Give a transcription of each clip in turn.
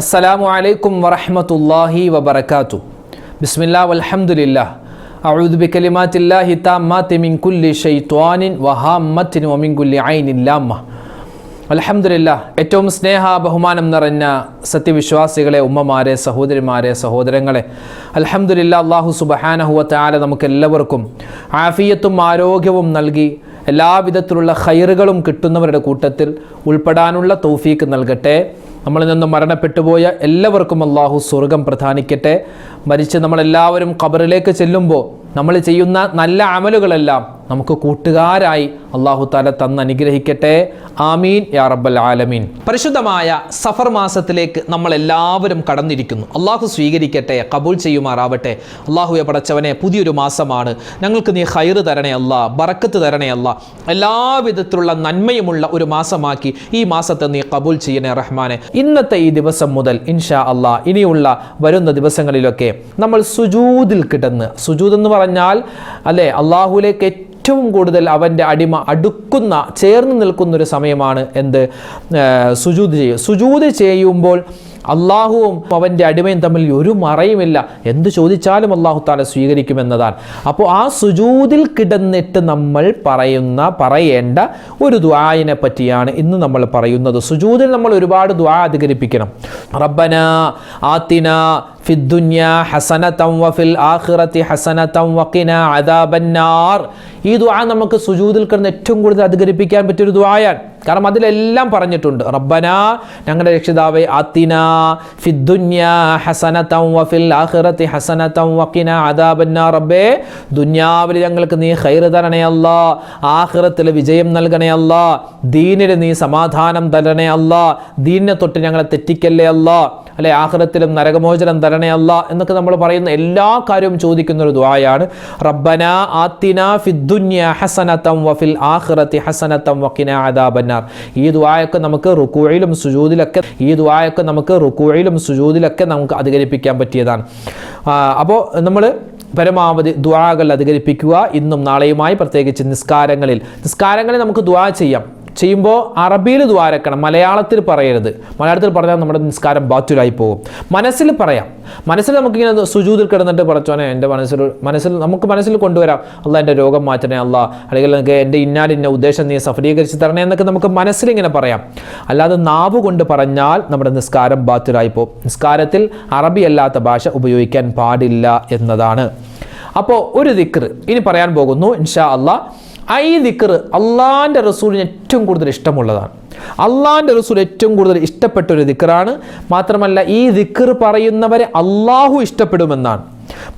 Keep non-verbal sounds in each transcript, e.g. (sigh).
അസ്സലാമു അലൈക്കും വറഹമത്തല്ലാഹി വബറകാതു ബിസ്മില്ലാ അൽഹംദുലില്ലാ ഏറ്റവും സ്നേഹ ബഹുമാനം നിറഞ്ഞ സത്യവിശ്വാസികളെ ഉമ്മമാരെ സഹോദരിമാരെ സഹോദരങ്ങളെ അൽഹംദുലില്ലാ അള്ളാഹു സുബഹാനഹുവ താല നമുക്ക് എല്ലാവർക്കും ആഫിയത്തും ആരോഗ്യവും നൽകി എല്ലാവിധത്തിലുള്ള ഖൈറുകളും കിട്ടുന്നവരുടെ കൂട്ടത്തിൽ ഉൾപ്പെടാനുള്ള തൗഫീക്ക് നൽകട്ടെ. നമ്മളിൽ നിന്ന് മരണപ്പെട്ടുപോയ എല്ലാവർക്കും അള്ളാഹു സ്വർഗം പ്രധാനിക്കട്ടെ. മരിച്ച് നമ്മളെല്ലാവരും ഖബറിലേക്ക് ചെല്ലുമ്പോൾ നമ്മൾ ചെയ്യുന്ന നല്ല അമലുകളെല്ലാം നമുക്ക് കൂട്ടുകാരായി അള്ളാഹു താല തന്ന് അനുഗ്രഹിക്കട്ടെ. ആമീൻ യാ റബ്ബൽ ആലമീൻ. പരിശുദ്ധമായ സഫർ മാസത്തിലേക്ക് നമ്മൾ എല്ലാവരും കടന്നിരിക്കുന്നു. അള്ളാഹു സ്വീകരിക്കട്ടെ കബൂൽ ചെയ്യുമാറാവട്ടെ. അള്ളാഹുയെ പടച്ചവനെ പുതിയൊരു മാസമാണ്. ഞങ്ങൾക്ക് നീ ഹൈർ തരണേ അല്ല ബറക്കത്ത് തരണേ അല്ല. എല്ലാവിധത്തിലുള്ള നന്മയുമുള്ള ഒരു മാസമാക്കി ഈ മാസത്തെ നീ കബൂൽ ചെയ്യണേ റഹ്മാനെ. ഇന്നത്തെ ഈ ദിവസം മുതൽ ഇൻഷാ അള്ളാ ഇനിയുള്ള വരുന്ന ദിവസങ്ങളിലൊക്കെ നമ്മൾ സുജൂദിൽ കിടന്ന് സുജൂദ് എന്ന് പറഞ്ഞാൽ അല്ലേ അള്ളാഹുലേക്ക് ഏറ്റവും കൂടുതൽ അവന്റെ അടിമ അടുക്കുന്ന ചേർന്ന് നിൽക്കുന്നൊരു സമയമാണ് എന്ത്? സുജൂത് ചെയ്യുക സുജൂത് ചെയ്യുമ്പോൾ അള്ളാഹുവും അവന്റെ അടിമയും തമ്മിൽ ഒരു മറയുമില്ല. എന്ത് ചോദിച്ചാലും അള്ളാഹു താല സ്വീകരിക്കുമെന്നതാണ്. അപ്പോൾ ആ സുജൂതിൽ കിടന്നിട്ട് നമ്മൾ പറയുന്ന പറയേണ്ട ഒരു ദ്വായിനെ പറ്റിയാണ് ഇന്ന് നമ്മൾ പറയുന്നത്. സുജൂതിൽ നമ്മൾ ഒരുപാട് ദ്വാ അധികരിപ്പിക്കണം. റബ്ബന ആത്തിന ഫിദ്ദുന്യ ഹസനതം വഫിൽ ആഖിറത്തി ഹസനതം വഖിന അദാബന്നാർ. ഈ ദുആ നമുക്ക് സുജൂദിൽ കിടന്ന് ഏറ്റവും കൂടുതൽ അധികരിപ്പിക്കാൻ പറ്റിയൊരു ദുആയാണ്. കാരണം അതിലെല്ലാം പറഞ്ഞിട്ടുണ്ട്. റബ്ബന ഞങ്ങളുടെ രക്ഷിതാവെ ആത്തിന ഫിദ്ദുന്യ ഹസനതം വഫിൽ ആഖിറത്തി ഹസനതം വഖിന അദാബന്നാർ. റബ്ബേ ദുനിയാവിൽ ഞങ്ങൾക്ക് നീ ഖൈർ തരണേ അല്ലാ. ആഖിറത്തിൽ വിജയം നൽകണേ അല്ലാ. ദീനിന് നീ സമാധാനം തരണേ അല്ലാ. ദീനിനെ തൊട്ട് ഞങ്ങളെ തെറ്റിക്കല്ലേ അല്ലാ. അല്ലെ ആഹ്റത്തിലും നരകമോചനം തരണേ അല്ല എന്നൊക്കെ നമ്മൾ പറയുന്ന എല്ലാ കാര്യവും ചോദിക്കുന്ന ഒരു ദ്വായാണ് റബ്ബന ആത്തിന ഫിദ്ദുന്യ ഹസനത്തം വഫിൽ ആഖിറത്തി ഹസനത്തം വക്കിന അദാബന്നാർ. ഈ ദ്വായൊക്കെ നമുക്ക് റുക്കുഴയിലും സുജൂദിലൊക്കെ ഈ ദ്വായൊക്കെ നമുക്ക് റുക്കുഴയിലും സുജൂദിലൊക്കെ നമുക്ക് അധികരിപ്പിക്കാൻ പറ്റിയതാണ്. അപ്പോൾ നമ്മൾ പരമാവധി ദ്വാകൾ അധികരിപ്പിക്കുക ഇന്നും നാളെയുമായി പ്രത്യേകിച്ച് നിസ്കാരങ്ങളിൽ. നിസ്കാരങ്ങളിൽ നമുക്ക് ദ്വാ ചെയ്യാം. ചെയ്യുമ്പോൾ അറബിയിൽ ദ്വാരക്കണം മലയാളത്തിൽ പറയരുത്. മലയാളത്തിൽ പറഞ്ഞാൽ നമ്മുടെ നിസ്കാരം ബാറ്റുലായി പോകും. മനസ്സിൽ പറയാം. മനസ്സിൽ നമുക്കിങ്ങനെ സുജൂതിൽ കിടന്നിട്ട് പറച്ചോനെ എന്റെ മനസ്സിൽ മനസ്സിൽ നമുക്ക് മനസ്സിൽ കൊണ്ടുവരാം. അല്ല എന്റെ രോഗം മാറ്റണേ അല്ല അല്ലെങ്കിൽ എനിക്ക് എന്റെ ഇന്നാലിന്ന ഉദ്ദേശം നീ സഫലീകരിച്ച് തരണേ എന്നൊക്കെ നമുക്ക് മനസ്സിലിങ്ങനെ പറയാം. അല്ലാതെ നാവ് കൊണ്ട് പറഞ്ഞാൽ നമ്മുടെ നിസ്കാരം ബാറ്റുലായി പോകും. നിസ്കാരത്തിൽ അറബി അല്ലാത്ത ഭാഷ ഉപയോഗിക്കാൻ പാടില്ല എന്നതാണ്. അപ്പോൾ ഒരു ദിക്ർ ഇനി പറയാൻ പോകുന്നു ഇൻഷാ അള്ളാഹ് ഈ ദിക്കർ അള്ളാന്റെ റസൂലിന് ഏറ്റവും കൂടുതൽ ഇഷ്ടമുള്ളതാണ്. അള്ളാന്റെ റസൂൽ ഏറ്റവും കൂടുതൽ ഇഷ്ടപ്പെട്ട ഒരു ദിക്കറാണ്. മാത്രമല്ല ഈ ദിക്കർ പറയുന്നവരെ അള്ളാഹു ഇഷ്ടപ്പെടുമെന്നാണ്.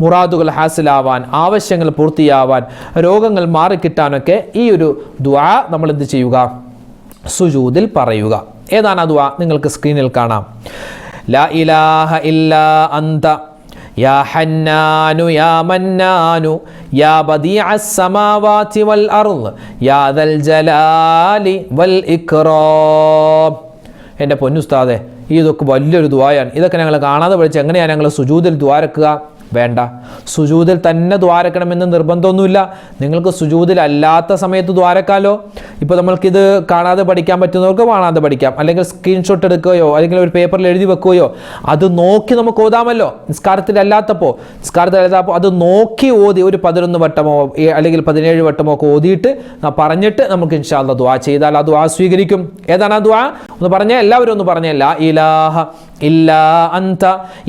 മുറാദുകൾ ഹാസിലാവാൻ ആവശ്യങ്ങൾ പൂർത്തിയാവാൻ രോഗങ്ങൾ മാറിക്കിട്ടാനൊക്കെ ഈ ഒരു ദ്വാ നമ്മൾ എന്ത് ചെയ്യുക? സുജൂതിൽ പറയുക. ഏതാണ് ആ ദ്വാ നിങ്ങൾക്ക് സ്ക്രീനിൽ കാണാം. ലാ ഇലാഹ ഇല്ലാ അന്ത യാ ഹന്നാനു യാ മന്നാനു യാ ബദീഅസ്സമാവാതി വൽ അർദ് യാ ദൽ ജലാലി വൽ ഇക്റാം. എന്റെ പൊന്നുസ്താദെ ഇതൊക്കെ വലിയൊരു ദ്വായാണ് ഇതൊക്കെ ഞങ്ങൾ കാണാതെ പഠിച്ച് എങ്ങനെയാണ് ഞങ്ങൾ സുജൂതിൽ ദ്വാരക്കുക വേണ്ട. സുജൂതിൽ തന്നെ ദ്വാരക്കണമെന്ന് നിർബന്ധമൊന്നുമില്ല. നിങ്ങൾക്ക് സുജൂതിൽ അല്ലാത്ത സമയത്ത് ദ്വാരക്കാലോ? ഇപ്പോൾ നമ്മൾക്കിത് കാണാതെ പഠിക്കാൻ പറ്റുന്നവർക്ക് കാണാതെ പഠിക്കാം. അല്ലെങ്കിൽ സ്ക്രീൻഷോട്ട് എടുക്കുകയോ അല്ലെങ്കിൽ ഒരു പേപ്പറിൽ എഴുതി വെക്കുകയോ അത് നോക്കി നമുക്ക് ഓതാമല്ലോ. നിസ്കാരത്തിൽ അല്ലാത്തപ്പോൾ നിസ്കാരത്തിൽ അല്ലാത്തപ്പോൾ അത് നോക്കി ഓതി ഒരു പതിനൊന്ന് വട്ടമോ അല്ലെങ്കിൽ പതിനേഴ് വട്ടമോ ഒക്കെ ഓതിയിട്ട് പറഞ്ഞിട്ട് നമുക്ക് ഇൻഷാല്ല ദ്വാ ചെയ്താൽ ആ ദ്വാ സ്വീകരിക്കും. ഏതാണ് ആ ദ്വാ ഒന്ന് പറഞ്ഞേ എല്ലാവരും ഒന്ന് പറഞ്ഞല്ല ഇലാഹ ഇല്ലാ അന്ത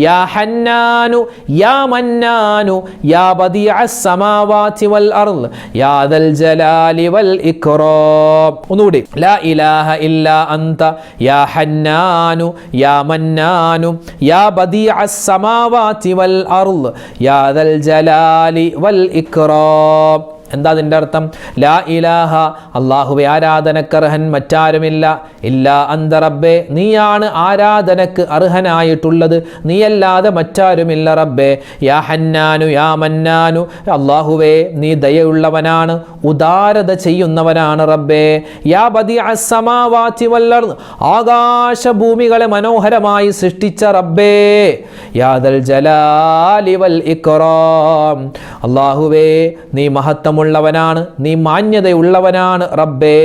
യാ ഹന്നാനു യാ മന്നാനു യാ ബദിഅ السماوات والأرض يا ذا الجلال والإكرام ഒന്നുകൂടി ലാ ഇലാഹ ഇല്ലാ അന്ത യാ ഹന്നാനു യാ മന്നാനു യാ ബദിഅ السماوات والأرض يا ذا الجلال والإكرام എന്താ അതിന്റെ അർത്ഥം? ലാ ഇലാഹ അള്ളാഹുവെ ആരാധനക്കർഹൻ മറ്റാരുമില്ല. ഇല്ലാ അന്ത റബ്ബേ നീയാണ് ആരാധനക്ക് അർഹനായിട്ടുള്ളത്. നീയല്ലാതെ മറ്റാരുമില്ല റബ്ബേ. യാ ഹന്നാനു യാ മന്നാനു അള്ളാഹുവേ നീ ദയുള്ളവനാണ് ഉദാരത ചെയ്യുന്നവനാണ് റബ്ബേ. യാ ബദി അസമാവാത്തി വല്ലർന്ന് ആകാശഭൂമികളെ മനോഹരമായി സൃഷ്ടിച്ച റബ്ബേ. യാദൽ ജലാലിവൽ വൽ ഇക്റാം അള്ളാഹുവേ നീ മഹത്വം നാണമുള്ളവനാണ് നീ മാന്യതയുള്ളവനാണ് റബ്ബേ.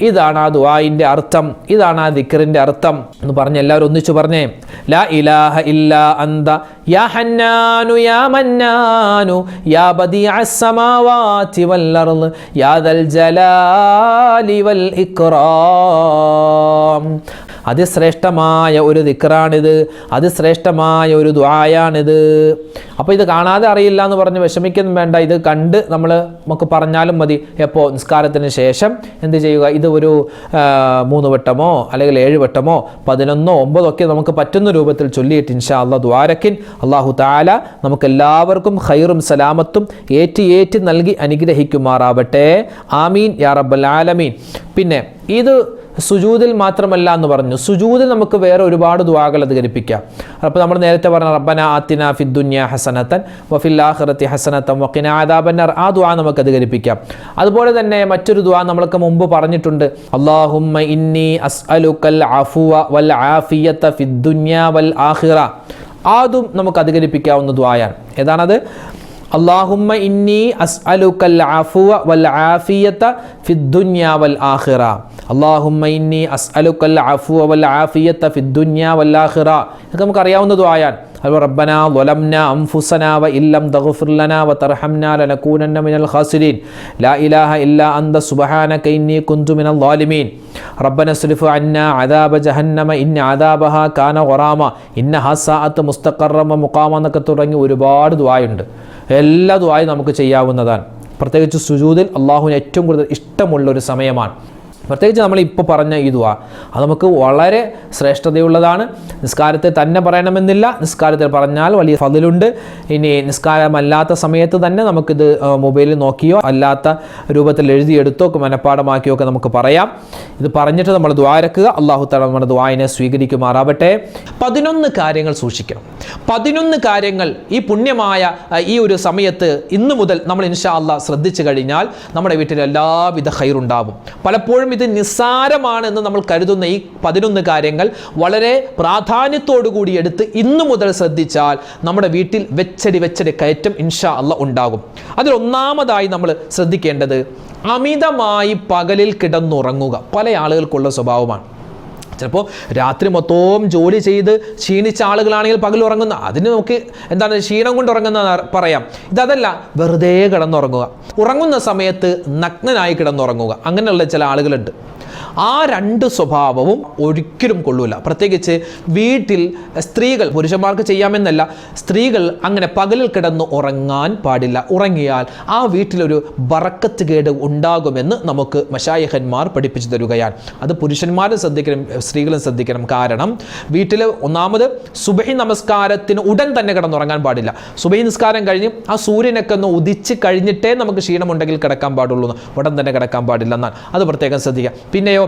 ഇതാണ് ആ ദുവായിന്റെ അർത്ഥം ഇതാണ് ആ ദിക്കറിന്റെ അർത്ഥം എന്ന് പറഞ്ഞ് എല്ലാവരും ഒന്നിച്ചു പറഞ്ഞേ ലാ ഇലാഹ ഇല്ല അന്ത യാ ഹന്നാനു യാ മന്നാനു യാ ബദിഅ അസ്സമാവാതി വൽ അർൾ യാ ദൽ ജലാലി വൽ അതിശ്രേഷ്ഠമായ ഒരു ദിക്റാണിത്. അതിശ്രേഷ്ഠമായ ഒരു ദ്വായാണിത് അപ്പോൾ ഇത് കാണാതെ അറിയില്ല എന്ന് പറഞ്ഞ് വിഷമിക്കുന്നു വേണ്ട. ഇത് കണ്ട് നമ്മൾ നമുക്ക് പറഞ്ഞാലും മതി. എപ്പോൾ നിസ്കാരത്തിന് ശേഷം എന്ത് ചെയ്യുക? ഇത് ഒരു മൂന്ന് വട്ടമോ? അല്ലെങ്കിൽ ഏഴ് വട്ടമോ? പതിനൊന്നോ? ഒമ്പതോ ഒക്കെ നമുക്ക് പറ്റുന്ന രൂപത്തിൽ ചൊല്ലിയിട്ട് ഇൻഷാ അള്ള ദ്വാരക്കിൻ അള്ളാഹു താല നമുക്കെല്ലാവർക്കും ഖൈറും സലാമത്തും ഏറ്റി ഏറ്റി നൽകി അനുഗ്രഹിക്കുമാറാവട്ടെ. ആമീൻ. യാ റബ്ബൽ ആലമീൻ. പിന്നെ ഇത് സുജൂതിൽ മാത്രമല്ല എന്ന് പറഞ്ഞു. സുജൂതിൽ നമുക്ക് വേറെ ഒരുപാട് ദുവാകൾ അധികരിപ്പിക്കാം. അപ്പോൾ നമ്മൾ നേരത്തെ പറഞ്ഞ റബ്ബന ആത്തിന ഫിദ്ദുന്യ ഹസനത്തൻ വഫിൽ ആഖിറത്തി ഹസനത്തൻ വക്കിന ആദാബന്നർ ആ ദുആ നമുക്ക് അധികരിപ്പിക്കാം. അതുപോലെ തന്നെ മറ്റൊരു ദുആ നമ്മൾക്ക് മുമ്പ് പറഞ്ഞിട്ടുണ്ട്. അല്ലാഹുമ്മ ഇന്നി അസ്അലുക്കൽ അഫുവ വൽ ആഫിയത്ത ഫിദ്ദുന്യ വൽ ആഖിറ. അതും നമുക്ക് അധികരിപ്പിക്കാവുന്ന ദ്വായാണ് ഏതാണത്? അള്ളാഹുമ്മ ഇന്നി അസ്അലുക്കൽ ആഫുവ വൽ ആഫിയത്ത ഫിദ്ദുന്യ വൽ ആഹിറ അള്ളാഹുമ്മ ഇന്നി അസ്അലുക്കൽ ആഫുവ വൽ ആഫിയത്ത ഫിദ്ദുന്യ വൽ ആഹിറ ഇതൊക്കെ നമുക്ക് അറിയാവുന്ന അത് റബ്ബന വലംന അംഫുസന വ ഇല്ലം തഗ്ഫിർലന വ തർഹംന ലനകൂനന്ന മിനൽ ഖാസിരീൻ. ലാ ഇലാഹ ഇല്ല അന്ത സുബ്ഹാനക ഇന്നി കുന്തു മിനൽ ളാലിമീൻ. റബ്ബന സ്രിഫ് അന്ന അദാബ ജഹന്നമ ഇന്ന അദാബഹ കാന ഖറാമ ഇന്ന ഹസാഅത്ത് മുസ്തഖറ വ തുടങ്ങി ഒരുപാട് ദുആയുണ്ട്. എല്ലാ ദുആയും നമുക്ക് ചെയ്യാവുന്നതാണ്. പ്രത്യേകിച്ച് സുജൂദിൽ അള്ളാഹുവിന് ഏറ്റവും കൂടുതൽ ഇഷ്ടമുള്ള ഒരു സമയമാണ്. പ്രത്യേകിച്ച് നമ്മൾ ഇപ്പോൾ പറഞ്ഞ ഈ ദുആ അത് നമുക്ക് വളരെ ശ്രേഷ്ഠതയുള്ളതാണ്. നിസ്കാരത്തെ തന്നെ പറയണമെന്നില്ല. നിസ്കാരത്തിൽ പറഞ്ഞാൽ വലിയ ഫതിലുണ്ട്. ഇനി നിസ്കാരമല്ലാത്ത സമയത്ത് തന്നെ നമുക്കിത് മൊബൈലിൽ നോക്കിയോ അല്ലാത്ത രൂപത്തിൽ എഴുതിയെടുത്തോ മനഃപ്പാടമാക്കിയോ ഒക്കെ നമുക്ക് പറയാം. ഇത് പറഞ്ഞിട്ട് നമ്മൾ ദ്വാരക്കുക അള്ളാഹു തല നമ്മുടെ ദ്വായനെ സ്വീകരിക്കുമാറാവട്ടെ. പതിനൊന്ന് കാര്യങ്ങൾ സൂക്ഷിക്കണം. പതിനൊന്ന് കാര്യങ്ങൾ ഈ പുണ്യമായ ഈ ഒരു സമയത്ത് ഇന്നു മുതൽ നമ്മൾ ഇൻഷാ അള്ളാഹ് ശ്രദ്ധിച്ചു കഴിഞ്ഞാൽ നമ്മുടെ വീട്ടിൽ എല്ലാവിധ ഹൈറുണ്ടാവും പലപ്പോഴും ഇത് നിസ്സാരമാണ് എന്ന് നമ്മൾ കരുതുന്ന ഈ പതിനൊന്ന് കാര്യങ്ങൾ വളരെ കൂടി എടുത്ത് ഇന്നു മുതൽ ശ്രദ്ധിച്ചാൽ നമ്മുടെ വീട്ടിൽ വെച്ചടി വെച്ചടി കയറ്റം ഇൻഷാ അല്ല ഉണ്ടാകും. അതിൽ ഒന്നാമതായി നമ്മൾ ശ്രദ്ധിക്കേണ്ടത് അമിതമായി പകലിൽ കിടന്നുറങ്ങുക. പല ആളുകൾക്കുള്ള സ്വഭാവമാണ്. ചിലപ്പോൾ രാത്രി മൊത്തവും ജോലി ചെയ്ത് ക്ഷീണിച്ച ആളുകളാണെങ്കിൽ പകൽ ഉറങ്ങുന്ന അതിന് നമുക്ക് എന്താണ് ക്ഷീണം കൊണ്ട് ഉറങ്ങുന്ന പറയാം. ഇതല്ല വെറുതെ കിടന്നുറങ്ങുക. ഉറങ്ങുന്ന സമയത്ത് നഗ്നനായി കിടന്നുറങ്ങുക. അങ്ങനെയുള്ള ചില ആളുകളുണ്ട്. ആ രണ്ട് സ്വഭാവവും ഒരിക്കലും കൊള്ളൂല. പ്രത്യേകിച്ച് വീട്ടിൽ സ്ത്രീകൾ പുരുഷന്മാർക്ക് ചെയ്യാമെന്നല്ല സ്ത്രീകൾ അങ്ങനെ പകലിൽ കിടന്ന് ഉറങ്ങാൻ പാടില്ല. ഉറങ്ങിയാൽ ആ വീട്ടിലൊരു ബറക്കത്ത് കേട് ഉണ്ടാകുമെന്ന് നമുക്ക് മഷായഹന്മാർ പഠിപ്പിച്ചു തരുകയാണ്. അത് പുരുഷന്മാരും ശ്രദ്ധിക്കണം സ്ത്രീകളും ശ്രദ്ധിക്കണം. കാരണം വീട്ടിൽ ഒന്നാമത് സുബഹി നമസ്കാരത്തിന് ഉടൻ തന്നെ കിടന്നുറങ്ങാൻ പാടില്ല. സുബഹി നിസ്കാരം കഴിഞ്ഞ് ആ സൂര്യനൊക്കെ ഒന്ന് ഉദിച്ച് കഴിഞ്ഞിട്ടേ നമുക്ക് ക്ഷീണമുണ്ടെങ്കിൽ കിടക്കാൻ പാടുള്ളൂ. ഉടൻ തന്നെ കിടക്കാൻ പാടില്ല എന്നാൽ അത് പ്രത്യേകം ശ്രദ്ധിക്കുക. പിന്നെയോ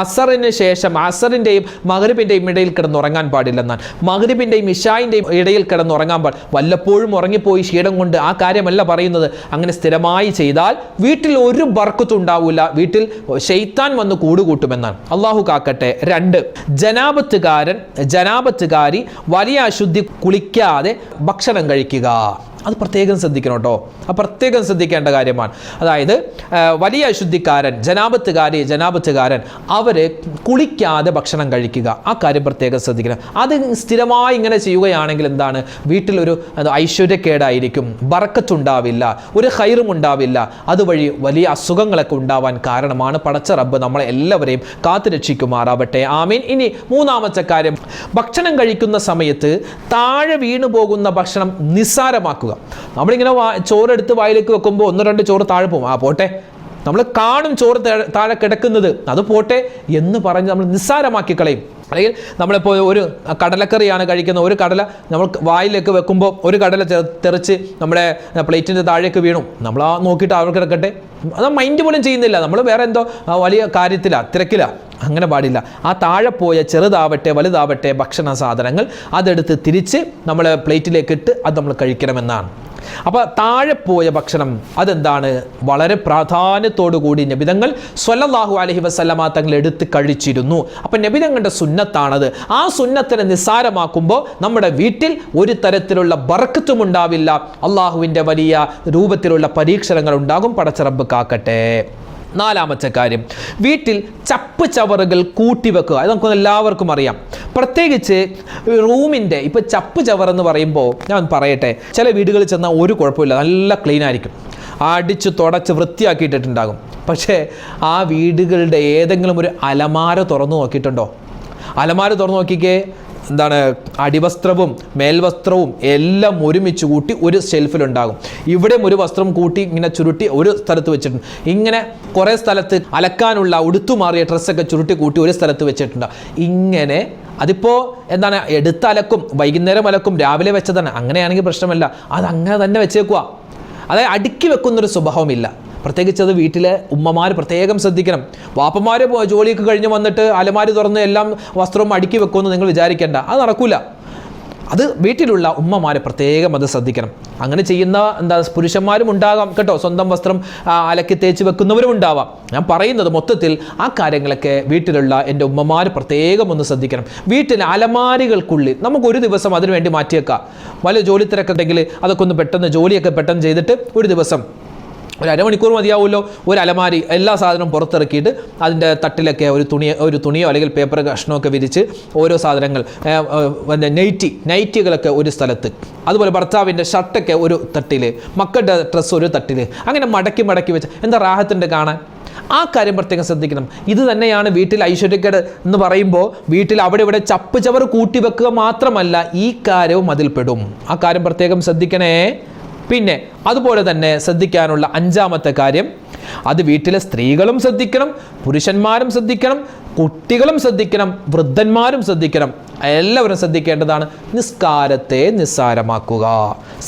അസറിന് ശേഷം അസറിന്റെയും മകരുവിന്റെയും ഇടയിൽ കിടന്നുറങ്ങാൻ പാടില്ലെന്നാൽ മകരുവിന്റെയും ഇഷായിന്റെയും ഇടയിൽ കിടന്നുറങ്ങാൻ പാടില്ല വല്ലപ്പോഴും ഉറങ്ങിപ്പോയി ക്ഷീണം കൊണ്ട് ആ കാര്യമല്ല പറയുന്നത്. അങ്ങനെ സ്ഥിരമായി ചെയ്താൽ വീട്ടിൽ ഒരു ബർക്കത്തും ഉണ്ടാവില്ല വീട്ടിൽ ഷെയ്ത്താൻ വന്ന് കൂടുകൂട്ടുമെന്നാണ്. അള്ളാഹു കാക്കട്ടെ. രണ്ട് ജനാപത്തുകാരൻ ജനാപത്തുകാരി വലിയ അശുദ്ധി കുളിക്കാതെ ഭക്ഷണം കഴിക്കുക. അത് പ്രത്യേകം ശ്രദ്ധിക്കണം കേട്ടോ. അത് പ്രത്യേകം ശ്രദ്ധിക്കേണ്ട കാര്യമാണ്. അതായത് വലിയ അശുദ്ധിക്കാരൻ ജനാപത്തുകാരി ജനാപത്തുകാരൻ അവർ കുളിക്കാതെ ഭക്ഷണം കഴിക്കുക. ആ കാര്യം പ്രത്യേകം ശ്രദ്ധിക്കണം. അത് സ്ഥിരമായി ഇങ്ങനെ ചെയ്യുകയാണെങ്കിൽ എന്താണ്? വീട്ടിലൊരു ഐശ്വര്യക്കേടായിരിക്കും. ബറക്കത്തുണ്ടാവില്ല. ഒരു ഹൈറും ഉണ്ടാവില്ല അതുവഴി വലിയ അസുഖങ്ങളൊക്കെ ഉണ്ടാവാൻ കാരണമാണ്. പടച്ച റബ്ബ് നമ്മളെ എല്ലാവരെയും കാത്തു രക്ഷിക്കുമാറാവട്ടെ ആമീൻ. ഇനി മൂന്നാമത്തെ കാര്യം. ഭക്ഷണം കഴിക്കുന്ന സമയത്ത് താഴെ വീണു പോകുന്ന ഭക്ഷണം നിസ്സാരമാക്കുക. നമ്മളിങ്ങനെ വാ- ചോറെടുത്ത് വായിലേക്ക് വെക്കുമ്പോൾ ഒന്ന് രണ്ട് ചോറ് താഴെ പോകും. ആ പോട്ടെ. നമ്മൾ കാണും ചോറ് താഴെ കിടക്കുന്നത്. അത് പോട്ടെ എന്ന് പറഞ്ഞ് നമ്മൾ നിസ്സാരമാക്കി കളയും. അല്ലെങ്കിൽ നമ്മളിപ്പോൾ ഒരു കടലക്കറിയാണ് കഴിക്കുന്നത് ഒരു കടല നമ്മൾ വായിലേക്ക് വെക്കുമ്പോൾ ഒരു കടല തെറിച്ച് നമ്മുടെ പ്ലേറ്റിന്റെ താഴേക്ക് വീണു. നമ്മൾ ആ നോക്കിയിട്ട് അവർക്ക് കിടക്കട്ടെ അത് മൈൻഡ് പോലും ചെയ്യുന്നില്ല. നമ്മൾ വേറെ എന്തോ വലിയ കാര്യത്തിലാണ് തിരക്കിലാണ് അങ്ങനെ പാടില്ല. ആ താഴെ പോയ ചെറുതാവട്ടെ വലുതാവട്ടെ ഭക്ഷണ സാധനങ്ങൾ അതെടുത്ത് തിരിച്ച് നമ്മൾ പ്ലേറ്റിലേക്ക് ഇട്ട് അത് നമ്മൾ കഴിക്കണമെന്നാണ്. അപ്പോൾ താഴെ പോയ ഭക്ഷണം അതെന്താണ്? വളരെ പ്രാധാന്യത്തോടു കൂടി നബിതങ്ങൾ സ്വല്ലല്ലാഹു അലഹി വസല്ലമ തങ്ങൾ എടുത്ത് കഴിച്ചിരുന്നു. അപ്പം നബിതങ്ങളുടെ സുന്നത്താണത്. ആ സുന്നത്തിനെ നിസ്സാരമാക്കുമ്പോൾ നമ്മുടെ വീട്ടിൽ ഒരു തരത്തിലുള്ള ബർക്കത്തും ഉണ്ടാവില്ല. അള്ളാഹുവിന്റെ വലിയ രൂപത്തിലുള്ള പരീക്ഷണങ്ങൾ ഉണ്ടാകും. പടച്ചിറമ്പ് കാക്കട്ടെ. നാലാമത്തെ കാര്യം വീട്ടിൽ ചപ്പ് ചവറുകൾ കൂട്ടിവെക്കുക അത് നമുക്ക് എല്ലാവർക്കും അറിയാം. പ്രത്യേകിച്ച് റൂമിന്റെ ഇപ്പോൾ ചപ്പ് ചവർ എന്ന് പറയുമ്പോൾ ഞാൻ പറയട്ടെ ചില വീടുകളിൽ ചെന്നാൽ ഒരു കുഴപ്പമില്ല നല്ല ക്ലീൻ ആയിരിക്കും. അടിച്ച് തുടച്ച് വൃത്തിയാക്കിയിട്ടിട്ടുണ്ടാകും. പക്ഷേ ആ വീടുകളുടെ ഏതെങ്കിലും ഒരു അലമാര തുറന്നു നോക്കിയിട്ടുണ്ടോ? അലമാര തുറന്നു നോക്കിക്കേ എന്താണ് അടിവസ്ത്രവും മേൽവസ്ത്രവും എല്ലാം ഒരുമിച്ച് കൂട്ടി ഒരു ഷെൽഫിലുണ്ടാകും. ഇവിടെയും ഒരു വസ്ത്രം കൂട്ടി ഇങ്ങനെ ചുരുട്ടി ഒരു സ്ഥലത്ത് വെച്ചിട്ടുണ്ട്. ഇങ്ങനെ കുറേ സ്ഥലത്ത് അലക്കാനുള്ള ഉടുത്തുമാറിയ ഡ്രസ്സൊക്കെ ചുരുട്ടി കൂട്ടി ഒരു സ്ഥലത്ത് വെച്ചിട്ടുണ്ട്. ഇങ്ങനെ അതിപ്പോൾ എന്താണ് എടുത്ത് അലക്കും വൈകുന്നേരം അലക്കും രാവിലെ വെച്ചതാണ്. അങ്ങനെയാണെങ്കിൽ പ്രശ്നമല്ല. അത് അങ്ങനെ തന്നെ വെച്ചേക്കുക അതായത് അടുക്കി വെക്കുന്നൊരു സ്വഭാവമില്ല. പ്രത്യേകിച്ച് അത് വീട്ടിലെ ഉമ്മമാർ പ്രത്യേകം ശ്രദ്ധിക്കണം. വാപ്പന്മാർ ജോലിയൊക്കെ കഴിഞ്ഞ് വന്നിട്ട് അലമാരി തുറന്ന് എല്ലാം വസ്ത്രവും അടുക്കി വെക്കുമെന്ന് നിങ്ങൾ വിചാരിക്കേണ്ട. അത് നടക്കില്ല അത് വീട്ടിലുള്ള ഉമ്മമാരെ പ്രത്യേകം അത് ശ്രദ്ധിക്കണം. അങ്ങനെ ചെയ്യുന്ന എന്താ പുരുഷന്മാരും ഉണ്ടാകാം കേട്ടോ. സ്വന്തം വസ്ത്രം അലക്കി തേച്ച് വെക്കുന്നവരും ഉണ്ടാവാം. ഞാൻ പറയുന്നത് മൊത്തത്തിൽ ആ കാര്യങ്ങളൊക്കെ വീട്ടിലുള്ള എന്റെ ഉമ്മമാർ പ്രത്യേകം ഒന്ന് ശ്രദ്ധിക്കണം. വീട്ടിൽ അലമാരികൾക്കുള്ളിൽ നമുക്ക് ഒരു ദിവസം അതിനുവേണ്ടി മാറ്റിയേക്കാം. വലിയ ജോലി തിരക്കുണ്ടെങ്കിൽ അതൊക്കെ ഒന്ന് പെട്ടെന്ന് ജോലിയൊക്കെ പെട്ടെന്ന് ചെയ്തിട്ട് ഒരു ദിവസം ഒരു അരമണിക്കൂർ മതിയാവുമല്ലോ. ഒരു അലമാരി എല്ലാ സാധനവും പുറത്തിറക്കിയിട്ട് അതിന്റെ തട്ടിലൊക്കെ ഒരു തുണി ഒരു തുണിയോ അല്ലെങ്കിൽ പേപ്പർ കഷ്ണമൊക്കെ വിരിച്ച് ഓരോ സാധനങ്ങൾ പിന്നെ നൈറ്റി നൈറ്റികളൊക്കെ ഒരു സ്ഥലത്ത്. അതുപോലെ ഭർത്താവിന്റെ ഷർട്ടൊക്കെ ഒരു തട്ടിൽ മക്കളുടെ ഡ്രസ്സ് ഒരു തട്ടിൽ അങ്ങനെ മടക്കി മടക്കി വെച്ച് എന്താ റാഹത്തിന്റെ കാണാൻ? ആ കാര്യം പ്രത്യേകം ശ്രദ്ധിക്കണം. ഇത് തന്നെയാണ് വീട്ടിൽ ഐശ്വര്യക്കേട് എന്ന് പറയുമ്പോൾ വീട്ടിൽ അവിടെ ഇവിടെ ചപ്പ് ചവർ കൂട്ടി വെക്കുക മാത്രമല്ല ഈ കാര്യവും അതിൽ പെടും ആ കാര്യം പ്രത്യേകം ശ്രദ്ധിക്കണേ. പിന്നെ അതുപോലെ തന്നെ ശ്രദ്ധിക്കാനുള്ള അഞ്ചാമത്തെ കാര്യം അത് വീട്ടിലെ സ്ത്രീകളും ശ്രദ്ധിക്കണം പുരുഷന്മാരും ശ്രദ്ധിക്കണം കുട്ടികളും ശ്രദ്ധിക്കണം വൃദ്ധന്മാരും ശ്രദ്ധിക്കണം. എല്ലാവരും ശ്രദ്ധിക്കേണ്ടതാണ് നിസ്കാരത്തെ നിസ്സാരമാക്കുക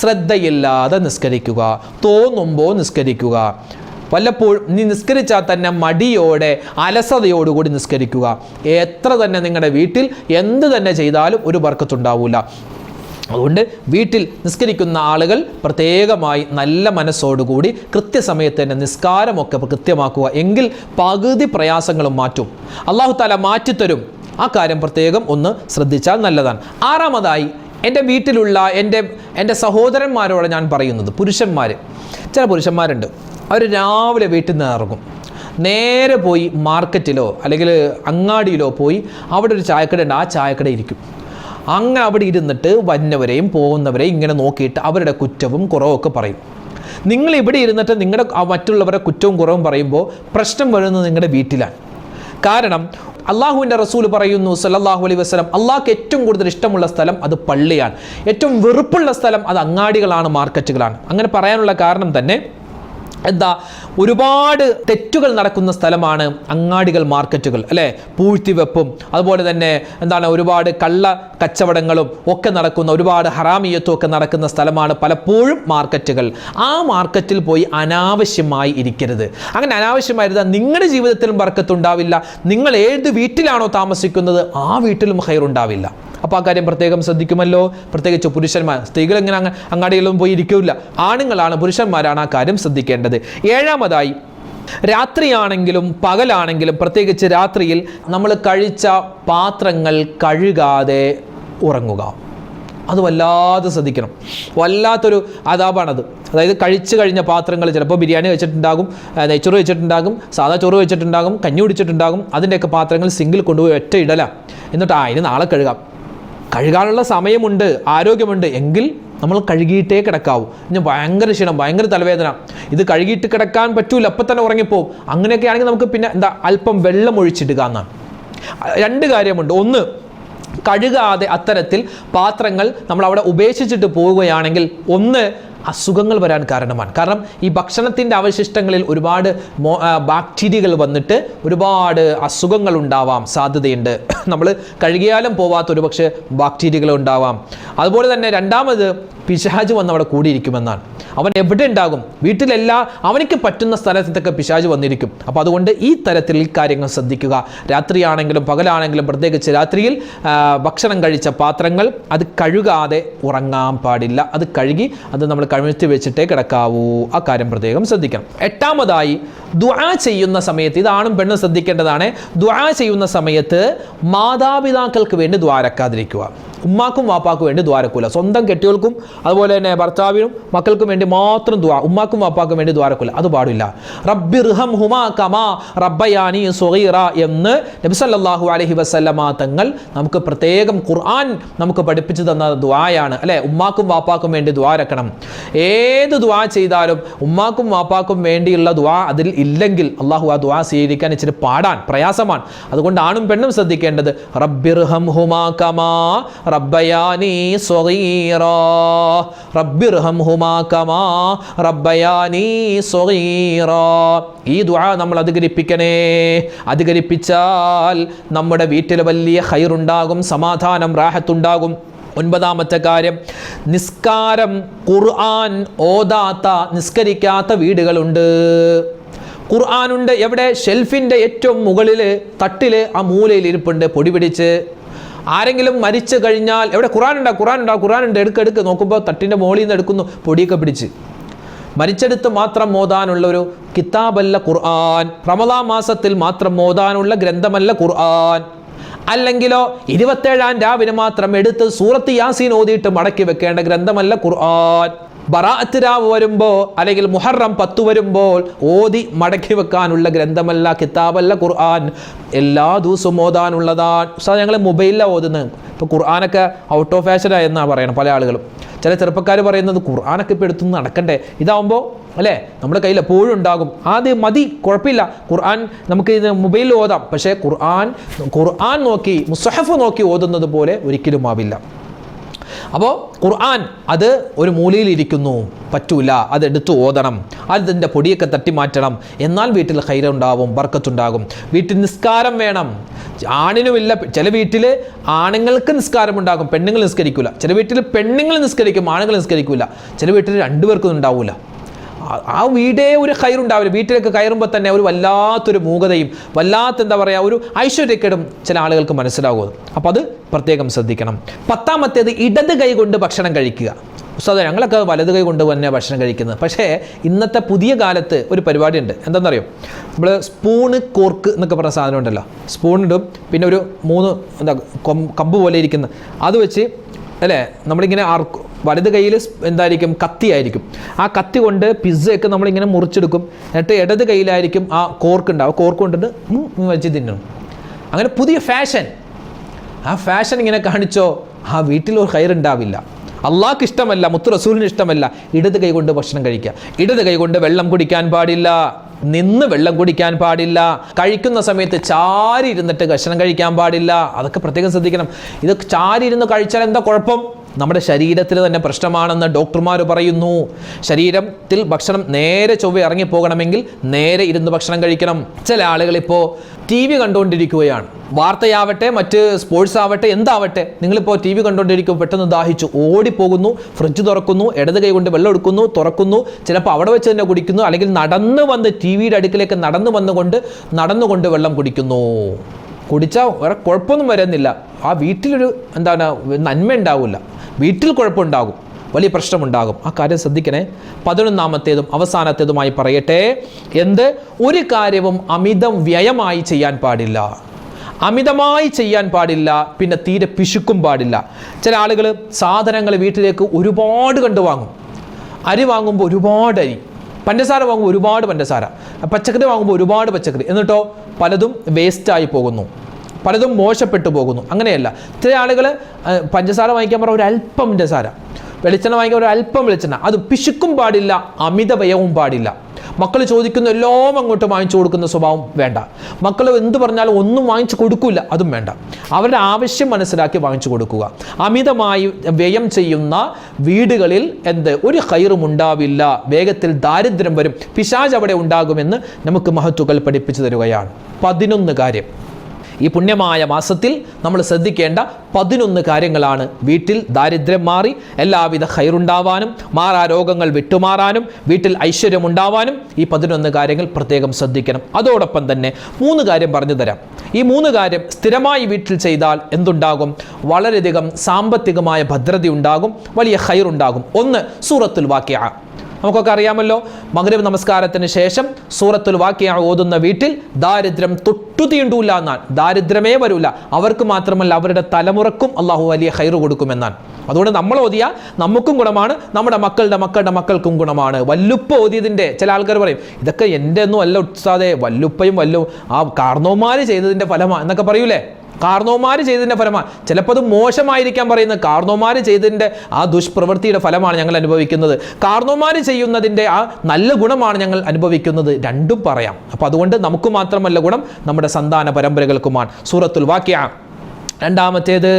ശ്രദ്ധയില്ലാതെ നിസ്കരിക്കുക തോന്നുമ്പോൾ നിസ്കരിക്കുക. വല്ലപ്പോഴും നീ നിസ്കരിച്ചാൽ തന്നെ മടിയോടെ അലസതയോടുകൂടി നിസ്കരിക്കുക. എത്ര തന്നെ നിങ്ങളുടെ വീട്ടിൽ എന്ത് തന്നെ ചെയ്താലും ഒരു ബർക്കത്തുണ്ടാവില്ല അതുകൊണ്ട് വീട്ടിൽ നിസ്കരിക്കുന്ന ആളുകൾ പ്രത്യേകമായി നല്ല മനസ്സോടുകൂടി കൃത്യസമയത്ത് തന്നെ നിസ്കാരമൊക്കെ കൃത്യമാക്കുക. എങ്കിൽ പകുതി പ്രയാസങ്ങളും മാറ്റും. അള്ളാഹു താല മാറ്റിത്തരും. ആ കാര്യം പ്രത്യേകം ഒന്ന് ശ്രദ്ധിച്ചാൽ നല്ലതാണ്. ആറാമതായി എന്റെ വീട്ടിലുള്ള എന്റെ എന്റെ സഹോദരന്മാരോട് ഞാൻ പറയുന്നത് പുരുഷന്മാർ ചില പുരുഷന്മാരുണ്ട്. അവർ രാവിലെ വീട്ടിൽ നിന്ന് ഇറങ്ങും. നേരെ പോയി മാർക്കറ്റിലോ അല്ലെങ്കിൽ അങ്ങാടിയിലോ പോയി അവിടെ ഒരു ചായക്കട ഉണ്ട് ആ ചായക്കട ഇരിക്കും അങ്ങനെ അവിടെ ഇരുന്നിട്ട് വന്നവരെയും പോകുന്നവരെയും ഇങ്ങനെ നോക്കിയിട്ട് അവരുടെ കുറ്റവും കുറവൊക്കെ പറയും. നിങ്ങൾ ഇവിടെ ഇരുന്നിട്ട് നിങ്ങളുടെ മറ്റുള്ളവരുടെ കുറ്റവും കുറവും പറയുമ്പോൾ പ്രശ്നം വരുന്നത് നിങ്ങളുടെ വീട്ടിലാണ്. കാരണം അള്ളാഹുവിന്റെ റസൂൽ പറയുന്നു സല്ലല്ലാഹു അലൈഹി വസ്ലം അള്ളാഹ്ക്ക് ഏറ്റവും കൂടുതൽ ഇഷ്ടമുള്ള സ്ഥലം അത് പള്ളിയാണ്. ഏറ്റവും വെറുപ്പുള്ള സ്ഥലം അത് അങ്ങാടികളാണ് മാർക്കറ്റുകളാണ്. അങ്ങനെ പറയാനുള്ള കാരണം തന്നെ എന്താ ഒരുപാട് തെറ്റുകൾ നടക്കുന്ന സ്ഥലമാണ് അങ്ങാടികൾ മാർക്കറ്റുകൾ അല്ലേ? പൂഴ്ത്തിവെപ്പും അതുപോലെ തന്നെ എന്താണ് ഒരുപാട് കള്ള കച്ചവടങ്ങളും ഒക്കെ നടക്കുന്ന ഒരുപാട് ഹറാമിയത്തും ഒക്കെ നടക്കുന്ന സ്ഥലമാണ് പലപ്പോഴും മാർക്കറ്റുകൾ. ആ മാർക്കറ്റിൽ പോയി അനാവശ്യമായി ഇരിക്കരുത്. അങ്ങനെ അനാവശ്യമായിരുന്ന നിങ്ങളുടെ ജീവിതത്തിലും ബർക്കത്തുണ്ടാവില്ല. നിങ്ങൾ ഏത് വീട്ടിലാണോ താമസിക്കുന്നത് ആ വീട്ടിലും ഹൈറുണ്ടാവില്ല. അപ്പോൾ ആ കാര്യം പ്രത്യേകം ശ്രദ്ധിക്കുമല്ലോ. പ്രത്യേകിച്ച് പുരുഷന്മാർ സ്ത്രീകൾ ഇങ്ങനെ അങ്ങ് അങ്ങാടികളിലും പോയി ഇരിക്കില്ല. ആണുങ്ങളാണ് പുരുഷന്മാരാണ് ആ കാര്യം ശ്രദ്ധിക്കേണ്ടത്. ഏഴാമതായി രാത്രിയാണെങ്കിലും പകലാണെങ്കിലും പ്രത്യേകിച്ച് രാത്രിയിൽ നമ്മൾ കഴിച്ച പാത്രങ്ങൾ കഴുകാതെ ഉറങ്ങുക. അത് വല്ലാതെ ശ്രദ്ധിക്കണം. വല്ലാത്തൊരു അതാപാണത്. അതായത് കഴിച്ചു കഴിഞ്ഞ പാത്രങ്ങൾ ചിലപ്പോൾ ബിരിയാണി വെച്ചിട്ടുണ്ടാകും നെയ്ച്ചോറ് വെച്ചിട്ടുണ്ടാകും സാധാ ചോറ് വെച്ചിട്ടുണ്ടാകും കഞ്ഞി കുടിച്ചിട്ടുണ്ടാകും അതിന്റെയൊക്കെ പാത്രങ്ങൾ സിങ്കിൽ കൊണ്ടുപോയി ഒറ്റ ഇടല. എന്നിട്ട് ആ ഇനി നാളെ കഴുകാം. കഴുകാനുള്ള സമയമുണ്ട് ആരോഗ്യമുണ്ട് എങ്കിൽ നമ്മൾ കഴുകിയിട്ടേ കിടക്കാവൂ. ഞാൻ ഭയങ്കര ക്ഷീണം ഭയങ്കര തലവേദന. ഇത് കഴുകിയിട്ട് കിടക്കാൻ പറ്റൂല അപ്പം തന്നെ ഉറങ്ങിപ്പോവും. അങ്ങനെയൊക്കെ ആണെങ്കിൽ നമുക്ക് പിന്നെ എന്താ അല്പം വെള്ളം ഒഴിച്ചിടുക എന്നാണ്. രണ്ട് കാര്യമുണ്ട്. ഒന്ന് കഴുകാതെ അത്തരത്തിൽ പാത്രങ്ങൾ നമ്മൾ അവിടെ ഉപേക്ഷിച്ചിട്ട് പോവുകയാണെങ്കിൽ ഒന്ന് അസുഖങ്ങൾ വരാൻ കാരണമാണ്. കാരണം ഈ ഭക്ഷണത്തിന്റെ അവശിഷ്ടങ്ങളിൽ ഒരുപാട് ബാക്ടീരിയകൾ വന്നിട്ട് ഒരുപാട് അസുഖങ്ങൾ ഉണ്ടാവാം സാധ്യതയുണ്ട്. (clears throat) നമ്മൾ കഴുകിയാലും പോവാത്ത ഒരു പക്ഷേ ബാക്ടീരിയകൾ ഉണ്ടാവാം. അതുപോലെ തന്നെ രണ്ടാമത് പിശാജ് വന്ന് അവിടെ കൂടിയിരിക്കുമെന്നാണ്. അവൻ എവിടെ ഉണ്ടാകും? വീട്ടിലെല്ലാ അവനിക്ക് പറ്റുന്ന സ്ഥലത്തൊക്കെ പിശാജ് വന്നിരിക്കും. അപ്പോൾ അതുകൊണ്ട് ഈ തരത്തിൽ കാര്യങ്ങൾ ശ്രദ്ധിക്കുക. രാത്രിയാണെങ്കിലും പകലാണെങ്കിലും പ്രത്യേകിച്ച് രാത്രിയിൽ ഭക്ഷണം കഴിച്ച പാത്രങ്ങൾ അത് കഴുകാതെ ഉറങ്ങാൻ പാടില്ല. അത് കഴുകി അത് നമ്മൾ കഴുത്തി വെച്ചിട്ടേ കിടക്കാവൂ. ആ കാര്യം പ്രത്യേകം ശ്രദ്ധിക്കണം. എട്ടാമതായി ദുആ ചെയ്യുന്ന സമയത്ത് ഇതാണും പെണ്ണും ശ്രദ്ധിക്കേണ്ടതാണ്. ദുആ ചെയ്യുന്ന സമയത്ത് മാതാപിതാക്കൾക്ക് വേണ്ടി ദ്വാരക്കാതിരിക്കുക ഉമ്മാക്കും വാപ്പാക്കും വേണ്ടി ദ്വാരക്കൂല സ്വന്തം കെട്ടികൾക്കും അതുപോലെ തന്നെ ഭർത്താവിനും മക്കൾക്കും വേണ്ടി മാത്രം ദ്വാ ഉമ്മാക്കും വാപ്പാക്കും വേണ്ടി ദ്വാരക്കൂല അത് പാടില്ല. റബ്ബി റബ്ബിർഹം ഹുമാ കമാ റബ്ബയാനി സുഗീറ എന്ന് നബിസല്ലാഹു അലഹി വസല്ലമ തങ്ങൾ നമുക്ക് പ്രത്യേകം ഖുർആൻ നമുക്ക് പഠിപ്പിച്ചു തന്ന ദ്വായാണ്. അല്ലെ? ഉമ്മാക്കും വാപ്പാക്കും വേണ്ടി ദ്വാരക്കണം ഏത് ദ്വാ ചെയ്താലും ഉമ്മാക്കും വാപ്പാക്കും വേണ്ടിയുള്ള ദ്വാ അതിൽ ഇല്ലെങ്കിൽ അള്ളാഹു ആ ദ്വാ സ്വീകരിക്കാൻ ഇച്ചിരി പാടാൻ പ്രയാസമാണ്. അതുകൊണ്ട് ആണും പെണ്ണും ശ്രദ്ധിക്കേണ്ടത് റബ്ബിർഹം ഹുമാ കമാ സ്വഗീറ കമാ സ്വഗീറ ഈ ദുആ നമ്മൾ അധികരിപ്പിക്കണേ. അധികരിപ്പിച്ചാൽ നമ്മുടെ വീട്ടിൽ വലിയ ഹൈറുണ്ടാകും സമാധാനം റാഹത്തുണ്ടാകും. ഒൻപതാമത്തെ കാര്യം നിസ്കാരം ഖുർആൻ ഓതാത്ത നിസ്കരിക്കാത്ത വീടുകളുണ്ട്. ഖുർആാനുണ്ട് എവിടെ? ഷെൽഫിന്റെ ഏറ്റവും മുകളിൽ തട്ടിൽ ആ മൂലയിൽ ഇരിപ്പുണ്ട് പൊടി പിടിച്ച്. ആരെങ്കിലും മരിച്ചു കഴിഞ്ഞാൽ എവിടെ ഉണ്ടാ ഖുർആൻ ഉണ്ട് എടുക്ക് എടുക്ക്. നോക്കുമ്പോൾ തട്ടിന്റെ മുകളിൽ നിന്ന് എടുക്കുന്നു പൊടിയൊക്കെ പിടിച്ച്. മരിച്ചെടുത്ത് മാത്രം മോതാനുള്ള ഒരു കിതാബല്ല ഖുർആൻ. റമദാ മാസത്തിൽ മാത്രം മോതാനുള്ള ഗ്രന്ഥമല്ല ഖുർആൻ. അല്ലെങ്കിലോ ഇരുപത്തേഴാം രാവിലെ മാത്രം എടുത്ത് സൂറത്ത് യാസീൻ ഓതിയിട്ട് മടക്കി വെക്കേണ്ട ഗ്രന്ഥമല്ല ഖുർആൻ. ബറാഅത്ത് രാവ് വരുമ്പോൾ അല്ലെങ്കിൽ മുഹറം പത്ത് വരുമ്പോൾ ഓതി മടക്കി വെക്കാനുള്ള ഗ്രന്ഥമല്ല കിതാബല്ല ഖുർആൻ. എല്ലാ ദിവസവും ഓതാനുള്ളതാണ് സാർ ഞങ്ങൾ മൊബൈലിലാണ് ഓതുന്നത് ഇപ്പോൾ ഖുർആാനൊക്കെ ഔട്ട് ഓഫ് ഫാഷനായി എന്നാണ് പറയുന്നത് പല ആളുകളും. ചില ചെറുപ്പക്കാർ പറയുന്നത് ഖുർആാനൊക്കെ ഇപ്പോൾ എടുത്തു നടക്കണ്ടേ? ഇതാവുമ്പോൾ അല്ലേ? നമ്മുടെ കയ്യിൽ എപ്പോഴും ഉണ്ടാകും. ആദ്യം മതി കുഴപ്പമില്ല. ഖുർആൻ നമുക്ക് ഇത് മൊബൈലിൽ ഓതാം. പക്ഷേ ഖുർആൻ ഖുർആൻ നോക്കി മുസഹഫ് നോക്കി ഓതുന്നത് പോലെ ഒരിക്കലും ആവില്ല. അപ്പോൾ ഖുർആൻ അത് ഒരു മൂലയിലിരിക്കുന്നു. പറ്റൂല. അത് എടുത്ത് ഓതണം. അതിന്റെ പൊടിയൊക്കെ തട്ടി മാറ്റണം. എന്നാൽ വീട്ടിൽ ഉണ്ടാവും ബർക്കത്തുണ്ടാകും. വീട്ടിൽ നിസ്കാരം വേണം. ആണിനുമില്ല. ചില വീട്ടിൽ ആണുങ്ങൾക്ക് നിസ്കാരം ഉണ്ടാകും പെണ്ണുങ്ങൾ നിസ്കരിക്കില്ല ചില വീട്ടിൽ പെണ്ണുങ്ങൾ നിസ്കരിക്കും ആണുങ്ങൾ നിസ്കരിക്കില്ല ചില വീട്ടിൽ രണ്ടുപേർക്കും ഉണ്ടാവില്ല ആ- വീടേ ഒരു കയറുണ്ടാവില്ല. വീട്ടിലേക്ക് കയറുമ്പോൾ തന്നെ ഒരു വല്ലാത്തൊരു മൂകതയും വല്ലാത്ത എന്താ പറയുക ഒരു ഐശ്വര്യക്കേടും ചില ആളുകൾക്ക് മനസ്സിലാകും അപ്പോൾ അത് പ്രത്യേകം ശ്രദ്ധിക്കണം. പത്താമത്തേത് ഇടത് കൈ കൊണ്ട് ഭക്ഷണം കഴിക്കുക. ഉസ്താദ് ഞങ്ങളൊക്കെ വലത് കൈ കൊണ്ട് തന്നെ ഭക്ഷണം കഴിക്കുന്നത്. പക്ഷേ ഇന്നത്തെ പുതിയ കാലത്ത് ഒരു പരിപാടി ഉണ്ട് എന്താണെന്നറിയോ നമ്മൾ സ്പൂണ് കോർക്ക് എന്നൊക്കെ പറഞ്ഞ സാധനം ഉണ്ടല്ലോ. സ്പൂണിടും പിന്നെ ഒരു മൂന്ന് എന്താ കമ്പ് പോലെ ഇരിക്കുന്ന. അത് വെച്ച് അല്ലേ? നമ്മളിങ്ങനെ ആർക്കും വലത് കയ്യിൽ എന്തായിരിക്കും? കത്തിയായിരിക്കും. ആ കത്തി കൊണ്ട് പിസ്സയൊക്കെ നമ്മളിങ്ങനെ മുറിച്ചെടുക്കും. എന്നിട്ട് ഇടത് കയ്യിലായിരിക്കും ആ കോർക്ക് ഉണ്ടാവും കോർക്ക് കൊണ്ടിട്ട് വെച്ച് തിന്നണം. അങ്ങനെ പുതിയ ഫാഷൻ. ആ ഫാഷൻ ഇങ്ങനെ കാണിച്ചോ ആ വീട്ടിൽ ഒരു കയറുണ്ടാവില്ല അള്ളാഹ്ക്ക് ഇഷ്ടമല്ല മുത്തു റസൂലിന് ഇഷ്ടമല്ല ഇടത് കൈ കൊണ്ട് ഭക്ഷണം കഴിക്കുക. ഇടത് കൈ കൊണ്ട് വെള്ളം കുടിക്കാൻ പാടില്ല. നിന്ന് വെള്ളം കുടിക്കാൻ പാടില്ല. കഴിക്കുന്ന സമയത്ത് ചാരി ഇരുന്നിട്ട് ഭക്ഷണം കഴിക്കാൻ പാടില്ല. അതൊക്കെ പ്രത്യേകം ശ്രദ്ധിക്കണം. ഇത് ചാരി ഇരുന്ന് കഴിച്ചാൽ എന്താ കുഴപ്പം? നമ്മുടെ ശരീരത്തിൽ തന്നെ പ്രശ്നമാണെന്ന് ഡോക്ടർമാർ പറയുന്നു. ശരീരത്തിൽ ഭക്ഷണം നേരെ ചൊവ്വ ഇറങ്ങിപ്പോകണമെങ്കിൽ നേരെ ഇരുന്ന് ഭക്ഷണം കഴിക്കണം. ചില ആളുകൾ ഇപ്പോൾ ടി വി കണ്ടുകൊണ്ടിരിക്കുകയാണ് വാർത്തയാവട്ടെ മറ്റ് സ്പോർട്സ് ആവട്ടെ എന്താവട്ടെ നിങ്ങളിപ്പോൾ ടി വി കണ്ടുകൊണ്ടിരിക്കും പെട്ടെന്ന് ദാഹിച്ചു ഓടിപ്പോകുന്നു ഫ്രിഡ്ജ് തുറക്കുന്നു ഇടത് കൈ കൊണ്ട് വെള്ളം എടുക്കുന്നു തുറക്കുന്നു ചിലപ്പോൾ അവിടെ വെച്ച് തന്നെ കുടിക്കുന്നു അല്ലെങ്കിൽ നടന്നു വന്ന് ടി വിയുടെ അടുക്കിലേക്ക് നടന്നു വന്നുകൊണ്ട് നടന്നുകൊണ്ട് വെള്ളം കുടിക്കുന്നു. കുടിച്ചാൽ വേറെ കുഴപ്പമൊന്നും വരുന്നില്ല. ആ വീട്ടിലൊരു എന്താണ് നന്മ ഉണ്ടാവില്ല. വീട്ടിൽ കുഴപ്പമുണ്ടാകും. വലിയ പ്രശ്നമുണ്ടാകും. ആ കാര്യം ശ്രദ്ധിക്കണേ. പതിനൊന്നാമത്തേതും അവസാനത്തേതുമായി പറയട്ടെ. എന്ത്? ഒരു കാര്യവും അമിതം വ്യയമായി ചെയ്യാൻ പാടില്ല. അമിതമായി ചെയ്യാൻ പാടില്ല. പിന്നെ തീരെ പിശുക്കും പാടില്ല. ചില ആളുകൾ സാധനങ്ങൾ വീട്ടിലേക്ക് ഒരുപാട് കണ്ടു വാങ്ങും അരി വാങ്ങുമ്പോൾ ഒരുപാട് അരി. പഞ്ചസാര വാങ്ങുമ്പോൾ ഒരുപാട് പഞ്ചസാര. പച്ചക്കറി വാങ്ങുമ്പോൾ ഒരുപാട് പച്ചക്കറി. എന്നിട്ടോ പലതും വേസ്റ്റായി പോകുന്നു. പലതും മോശപ്പെട്ടു പോകുന്നു. അങ്ങനെയല്ല. ചില ആളുകൾ പഞ്ചസാര വാങ്ങിക്കാൻ പറഞ്ഞ ഒരു അല്പം പഞ്ചസാര. വെളിച്ചെണ്ണ വാങ്ങിക്കാൻ ഒരു അല്പം വെളിച്ചെണ്ണ. അത് പിശുക്കും പാടില്ല അമിത അമിതവയവും പാടില്ല. മക്കൾ ചോദിക്കുന്ന എല്ലാം അങ്ങോട്ട് വാങ്ങിച്ചു കൊടുക്കുന്ന സ്വഭാവം വേണ്ട. മക്കൾ എന്ത് പറഞ്ഞാലും ഒന്നും വാങ്ങിച്ചു കൊടുക്കില്ല അതും വേണ്ട. അവരുടെ ആവശ്യം മനസ്സിലാക്കി വാങ്ങിച്ചു കൊടുക്കുക. അമിതമായി വ്യയം ചെയ്യുന്ന വീടുകളിൽ എന്ത്? ഒരു ഹൈറും ഉണ്ടാവില്ല. വേഗത്തിൽ ദാരിദ്ര്യം വരും. പിശാജ് അവിടെ ഉണ്ടാകുമെന്ന് നമുക്ക് മഹത്തുക്കൾ പഠിപ്പിച്ചു തരുകയാണ്. പതിനൊന്ന് കാര്യം. ഈ പുണ്യമായ മാസത്തിൽ നമ്മൾ ശ്രദ്ധിക്കേണ്ട പതിനൊന്ന് കാര്യങ്ങളാണ്. വീട്ടിൽ ദാരിദ്ര്യം മാറി എല്ലാവിധ ഹൈറുണ്ടാവാനും മാറാ രോഗങ്ങൾ വിട്ടുമാറാനും വീട്ടിൽ ഐശ്വര്യം ഉണ്ടാവാനും ഈ പതിനൊന്ന് കാര്യങ്ങൾ പ്രത്യേകം ശ്രദ്ധിക്കണം. അതോടൊപ്പം തന്നെ മൂന്ന് കാര്യം പറഞ്ഞു തരാം. ഈ മൂന്ന് കാര്യം സ്ഥിരമായി വീട്ടിൽ ചെയ്താൽ എന്തുണ്ടാകും? വളരെയധികം സാമ്പത്തികമായ ഭദ്രത ഉണ്ടാകും വലിയ ഹൈറുണ്ടാകും ഒന്ന് സൂറത്തുൽ വാക്യ. നമുക്കൊക്കെ അറിയാമല്ലോ മകരവ് നമസ്കാരത്തിന് ശേഷം സൂറത്തുൽ വാക്യ ഓതുന്ന വീട്ടിൽ ദാരിദ്ര്യം തൊട്ടു തീണ്ടൂല എന്നാൽ ദാരിദ്ര്യമേ വരൂല. അവർക്ക് മാത്രമല്ല അവരുടെ തലമുറക്കും അള്ളാഹു വലിയ ഹൈറ് കൊടുക്കുമെന്നാണ്. അതുകൊണ്ട് നമ്മൾ ഓതിയ നമുക്കും ഗുണമാണ് നമ്മുടെ മക്കളുടെ മക്കളുടെ മക്കൾക്കും ഗുണമാണ്. വല്ലുപ്പ ഓതിയതിന്റെ ചില ആൾക്കാർ പറയും ഇതൊക്കെ എന്റെ ഒന്നും അല്ല ഉത്സാദേ വല്ലുപ്പയും വല്ലു ആ കാർണവന്മാർ ചെയ്തതിന്റെ ഫലമാണ് എന്നൊക്കെ പറയൂലേ? കാർണോമാർ ചെയ്തതിന്റെ ഫലമാണ് ചിലപ്പോൾ അത് മോശമായിരിക്കാൻ പറയുന്നത്. കാർണോമാർ ചെയ്തതിന്റെ ആ ദുഷ്പ്രവൃത്തിയുടെ ഫലമാണ് ഞങ്ങൾ അനുഭവിക്കുന്നത്. കാർണോമാർ ചെയ്യുന്നതിന്റെ ആ നല്ല ഗുണമാണ് ഞങ്ങൾ അനുഭവിക്കുന്നത്. രണ്ടും പറയാം. അപ്പോൾ അതുകൊണ്ട് നമുക്ക് മാത്രമല്ല ഗുണം നമ്മുടെ സന്താന പരമ്പരകൾക്കുമാണ്. സൂറത്തുൽ വാക്യ. രണ്ടാമത്തേത്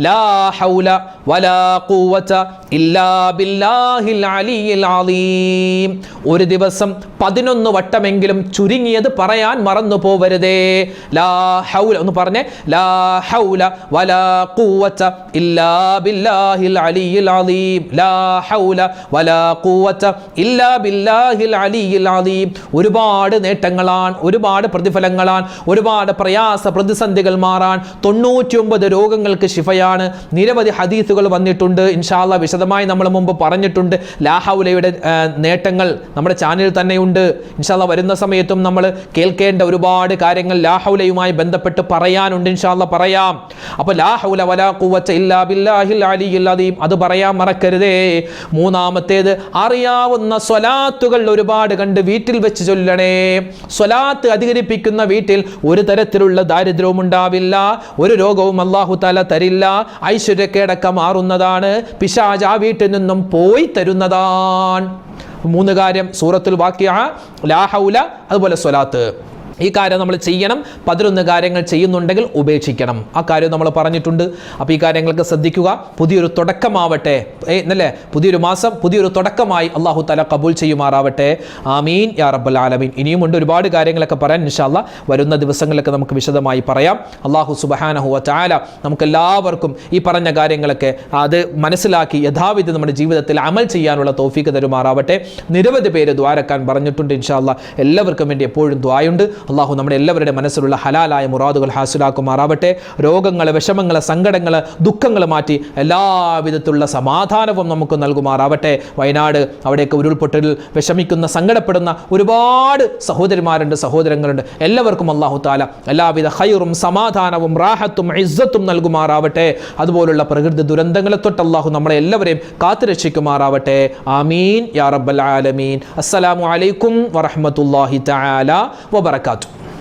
ലാ ഹൗല വലാ ഖുവത ഇല്ലാ ബില്ലാഹിൽ അലിയിൽ അലീം. ഒരു ദിവസം പതിനൊന്ന് വട്ടമെങ്കിലും ചുരുങ്ങിയത് പറയാൻ മറന്നു പോവരുതേ. ലാ ഹൗല ഒന്ന് പറഞ്ഞേ. ലാ ഹൗല വലാ ഖുവത ഇല്ലാ ബില്ലാഹിൽ അലിയിൽ അലീം. ലാ ഹൗല വലാ ഖുവത ഇല്ലാ ബില്ലാഹിൽ അലിയിൽ അലീം. ഒരുപാട് നേട്ടങ്ങളാണ് ഒരുപാട് പ്രതിഫലങ്ങളാണ് ഒരുപാട് പ്രയാസ പ്രതിസന്ധികൾ മാറാൻ തൊണ്ണൂറ്റി ഒമ്പത് രോഗങ്ങൾക്ക് ശിഫയാണ്. നിരവധി ഹദീസുകൾ വന്നിട്ടുണ്ട്. ഇൻഷാല്ല വിശദമായി നമ്മൾ മുമ്പ് പറഞ്ഞിട്ടുണ്ട്. ലാഹൗലയുടെ നേട്ടങ്ങൾ നമ്മുടെ ചാനലിൽ തന്നെയുണ്ട്. ഇൻഷാല്ല വരുന്ന സമയത്തും നമ്മൾ കേൾക്കേണ്ട ഒരുപാട് കാര്യങ്ങൾ ലാഹൗലയുമായി ബന്ധപ്പെട്ട് പറയാനുണ്ട്. ഇൻഷാല്ല പറയാം. അപ്പോൾ ലാഹൗല വലാ കൂവച്ച ഇല്ലാ ബില്ലാഹിൽ അലിയിൽ അദീം. അത് പറയാൻ മറക്കരുതേ. മൂന്നാമത്തേത് അറിയാവുന്ന സ്വലാത്തുകൾ ഒരുപാട് കണ്ട് വീട്ടിൽ വെച്ച് ചൊല്ലണേ. സ്വലാത്ത് അധികരിപ്പിക്കുന്ന വീട്ടിൽ ഒരു തരത്തിലുള്ള ദാരിദ്ര്യവും ഉണ്ടാവില്ല. ഒരു രോഗവും അള്ളാഹു താല തരില്ല. ഐശ്വര്യക്കേടക്ക മാറുന്നതാണ് പിശാജ് ആ വീട്ടിൽ നിന്നും പോയി തരുന്നതാണ്. മൂന്ന് കാര്യം സൂറത്തുൽ വാക്യ ലാഹൗല അതുപോലെ സ്വലാത്ത്. ഈ കാര്യം നമ്മൾ ചെയ്യണം. പതിനൊന്ന് കാര്യങ്ങൾ ചെയ്യുന്നുണ്ടെങ്കിൽ ഉപേക്ഷിക്കണം. ആ കാര്യം നമ്മൾ പറഞ്ഞിട്ടുണ്ട്. അപ്പോൾ ഈ കാര്യങ്ങൾക്ക് ശ്രദ്ധിക്കുക. പുതിയൊരു തുടക്കമാവട്ടെ. എന്നല്ലേ പുതിയൊരു മാസം പുതിയൊരു തുടക്കമായി അള്ളാഹു തല കബൂൽ ചെയ്യുമാറാവട്ടെ. ആമീൻ. യാ റബ്ബൽ ആലമീൻ. ഇനിയും ഉണ്ട് ഒരുപാട് കാര്യങ്ങളൊക്കെ പറയാൻ ഇൻഷാല്ല വരുന്ന ദിവസങ്ങളിലൊക്കെ നമുക്ക് വിശദമായി പറയാം. അള്ളാഹു സുബഹാനഹു ചാല നമുക്ക് എല്ലാവർക്കും ഈ പറഞ്ഞ കാര്യങ്ങളൊക്കെ അത് മനസ്സിലാക്കി യഥാവിധി നമ്മുടെ ജീവിതത്തിൽ അമൽ ചെയ്യാനുള്ള തോഫീക്ക് തരുമാറാവട്ടെ. നിരവധി പേര് ദ്വാരക്കാൻ പറഞ്ഞിട്ടുണ്ട് ഇൻഷാല്ല എല്ലാവർക്കും വേണ്ടി എപ്പോഴും ദ്വായുണ്ട്. അള്ളാഹു നമ്മുടെ എല്ലാവരുടെ മനസ്സിലുള്ള ഹലാലായ മുറാദുകൾ ഹാസിലാക്കുമാറാവട്ടെ. രോഗങ്ങൾ വിഷമങ്ങൾ സങ്കടങ്ങൾ ദുഃഖങ്ങൾ മാറ്റി എല്ലാവിധത്തിലുള്ള സമാധാനവും നമുക്ക് നൽകുമാറാവട്ടെ. വയനാട് അവിടെയൊക്കെ ഉരുൾപൊട്ടലിൽ വിഷമിക്കുന്ന സങ്കടപ്പെടുന്ന ഒരുപാട് സഹോദരിമാരുണ്ട് സഹോദരങ്ങളുണ്ട്. എല്ലാവർക്കും അള്ളാഹു താല എല്ലാവിധ ഹൈറും സമാധാനവും റാഹത്തും ഇസ്സത്തും നൽകുമാറാവട്ടെ. അതുപോലുള്ള പ്രകൃതി ദുരന്തങ്ങളെ തൊട്ട് അള്ളാഹു നമ്മളെ എല്ലാവരെയും കാത്തുരക്ഷിക്കുമാറാവട്ടെ. ആമീൻ. യാ റബ്ബൽ ആലമീൻ. അസ്സലാമു അലൈക്കും വറഹ്മത്തുള്ളാഹി തആല വബറകാതുഹു.